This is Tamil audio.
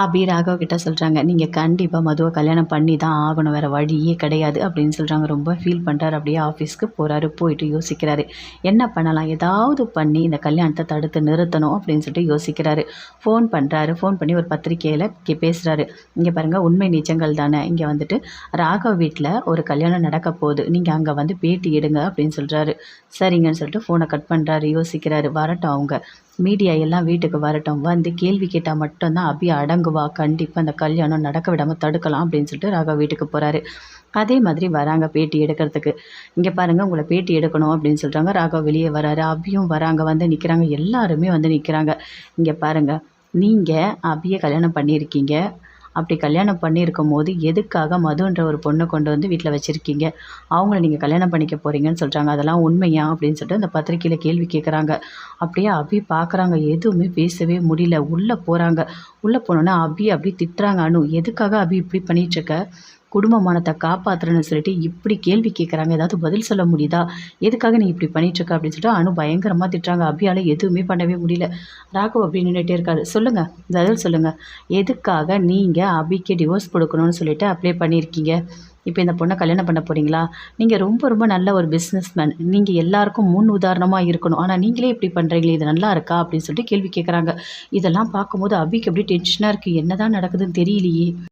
அபி ராகவ் கிட்ட சொல்கிறாங்க நீங்கள் கண்டிப்பாக மதுவை கல்யாணம் பண்ணி தான் ஆகணும் வேறு வழியே கிடையாது அப்படின்னு சொல்கிறாங்க ரொம்ப ஃபீல் பண்ணுறாரு அப்படியே ஆஃபீஸ்க்கு போகிறாரு போயிட்டு யோசிக்கிறாரு. என்ன பண்ணலாம்? ஏதாவது பண்ணி இந்த கல்யாணத்தை தடுத்து நிறுத்தணும் அப்படின்னு சொல்லிட்டு யோசிக்கிறாரு. ஃபோன் பண்ணுறாரு ஃபோன் பண்ணி ஒரு பத்திரிக்கையில் பேசுகிறாரு இங்கே பாருங்கள் உண்மை நிஜங்கள் தானே. இங்கே வந்துட்டு ராகவ் வீட்டில் ஒரு கல்யாணம் நடக்க போகுது. நீங்கள் அங்கே வந்து பேட்டி எடுங்க அப்படின்னு சொல்கிறாரு சரிங்கன்னு சொல்லிட்டு ஃபோனை கட் பண்ணுறாரு யோசிக்கிறாரு. வரட்டும் அவங்க. மீடியா எல்லாம் வீட்டுக்கு வரட்டும். வந்து கேள்வி கேட்டால் மட்டும்தான் அபி அடங்குவா. கண்டிப்பாக அந்த கல்யாணம் நடக்க விடாமல் தடுக்கலாம் அப்படின்னு சொல்லிட்டு ராகவ் வீட்டுக்கு போகிறாரு அதே மாதிரி வராங்க பேட்டி எடுக்கிறதுக்கு. இங்கே பாருங்கள் உங்களை பேட்டி எடுக்கணும் அப்படின்னு சொல்கிறாங்க ராகவ் வெளியே வராரு. அபியும் வராங்க. வந்து நிற்கிறாங்க எல்லாருமே வந்து நிற்கிறாங்க இங்கே பாருங்கள் நீங்கள் அபியை கல்யாணம் பண்ணியிருக்கீங்க. அப்படி கல்யாணம் பண்ணியிருக்கும் போது எதுக்காக மதுன்ற ஒரு பொண்ணை கொண்டு வந்து வீட்டில் வச்சுருக்கீங்க? அவங்கள நீங்கள் கல்யாணம் பண்ணிக்க போகிறீங்கன்னு சொல்கிறாங்க அதெல்லாம் உண்மையா? அப்படின்னு சொல்லிட்டு அந்த பத்திரிக்கையில் கேள்வி கேட்குறாங்க அப்படியே அபி பார்க்குறாங்க எதுவுமே பேசவே முடியல. உள்ளே போகிறாங்க உள்ளே போனோன்னே அபி அப்படி திட்டுறாங்க. அனு எதுக்காக அபி இப்படி பண்ணிகிட்ருக்க குடும்ப மானத்தை காப்பாற்றுறேன்னு சொல்லிட்டு இப்படி கேள்வி கேட்குறாங்க ஏதாவது பதில் சொல்ல முடியுதா? எதுக்காக நீ இப்படி பண்ணிகிட்ருக்க அப்படின்னு சொல்லிட்டு அனு பயங்கரமாக திட்டுறாங்க. அபியால் எதுவுமே பண்ணவே முடியல. ராகவ் அப்படி நின்றுட்டே இருக்காரு. சொல்லுங்கள் பதில் சொல்லுங்கள் எதுக்காக நீங்கள் அபிக்கு டிவோர்ஸ் கொடுக்கணும்னு சொல்லிட்டு அப்ளை பண்ணியிருக்கீங்க? இப்போ இந்த பொண்ணை கல்யாணம் பண்ண போகிறீங்களா நீங்கள் ரொம்ப ரொம்ப நல்ல ஒரு பிஸ்னஸ் மேன் நீங்கள் எல்லாருக்கும் முன் உதாரணமாக இருக்கணும். ஆனால் நீங்களே இப்படி பண்ணுறீங்களே இது நல்லா இருக்கா? அப்படின்னு சொல்லிட்டு கேள்வி கேட்குறாங்க இதெல்லாம் பார்க்கும்போது அபிக்கு எப்படி டென்ஷனாக இருக்குது என்ன தான் நடக்குதுன்னு தெரியலையே.